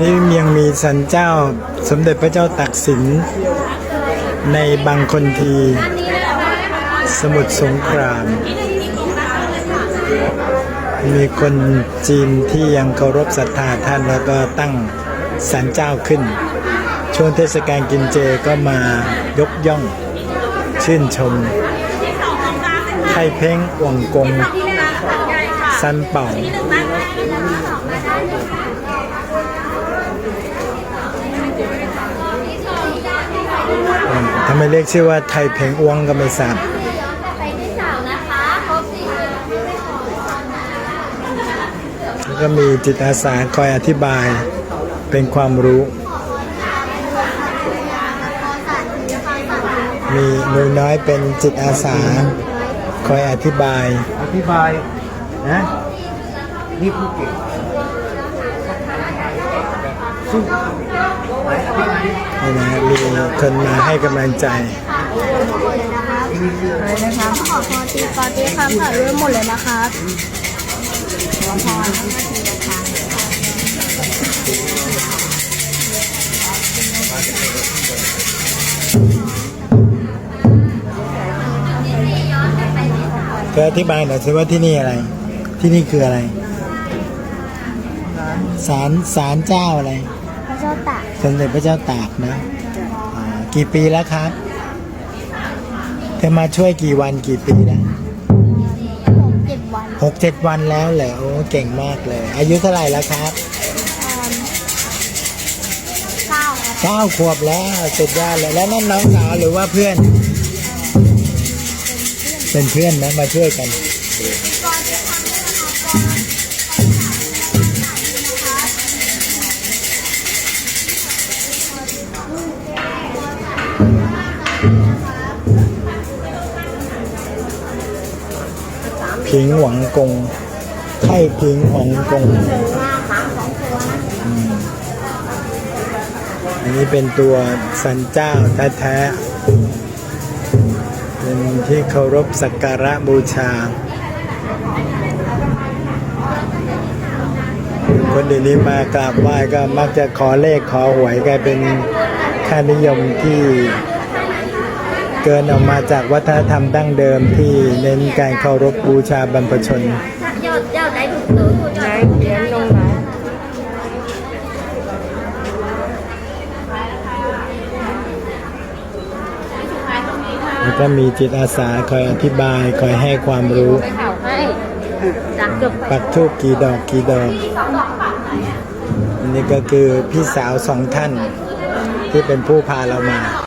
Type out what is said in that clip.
นี่ยังมีสันเจ้าสมเด็จพระเจ้าตักสิน ในบางคนที สมุทรสงคราม มีคนจีนที่ยังเคารพศรัทธาท่านแล้วก็ตั้งสันเจ้าขึ้น ช่วงเทศกาลกินเจก็มายกย่อง ชื่นชม ไทเพ้งอ่วงกงซันเป่า ทำไม เรียกชื่อว่าไทยเพลงอ้วงก็ไม่ทราบไปที่สาวนะคะครบสี่สิบแล้วก็มีจิตอาสาคอยอธิบายเป็นความรู้ มีหนูน้อยเป็นจิตอาสาคอยอธิบาย อธิบายนะนี่ผู้เก่งสู้ นี่นะมีคนมาให้กำลังใจเลยนะคะขอพรตีปาตีคำถ่ายรูปหมดเลยนะครับขอพรทั้งนาทีนะคะเธออธิบายหน่อยสิว่าที่นี่อะไร ที่นี่คืออะไรศาลศาลเจ้าอะไร เจ้าตากสมเด็จพระเจ้าตากนะอ่ากี่ปีแล้วครับ เธอมาช่วยกี่วันกี่ปีแล้วหกเจ็ดวันหกเจ็ดวันแล้วเหรอโอ้เก่งมากเลย อายุเท่าไหร่แล้วครับเก้าครับเก้าขวบแล้วสุดยอดเลยแล้วนั่นน้องสาวหรือว่าเพื่อน เป็นเพื่อนนะมาช่วยกัน พิงหวังกงไข่พิงหวังกงอืมอันนี้เป็นตัวสันเจ้าแท้ๆเป็นที่เคารพสักการะบูชาคนเดี๋ยวนี้มากราบไหว้ก็มักจะขอเลขขอหวยกลายเป็นค่านิยมที่ เกินออกมาจากวัฒนธรรมดั้งเดิมที่เน้นการเคารพบูชาบรรพชน ยอดยอดได้ถูกตู้ไหนเขียนลงไหนแล้วก็มีจิตอาสาคอยอธิบายคอยให้ความรู้ ไปเผาให้จากเกือบปักทูบกี่ดอกกี่ดอก อันนี้ก็คือพี่สาวสองท่านที่เป็นผู้พาเรามา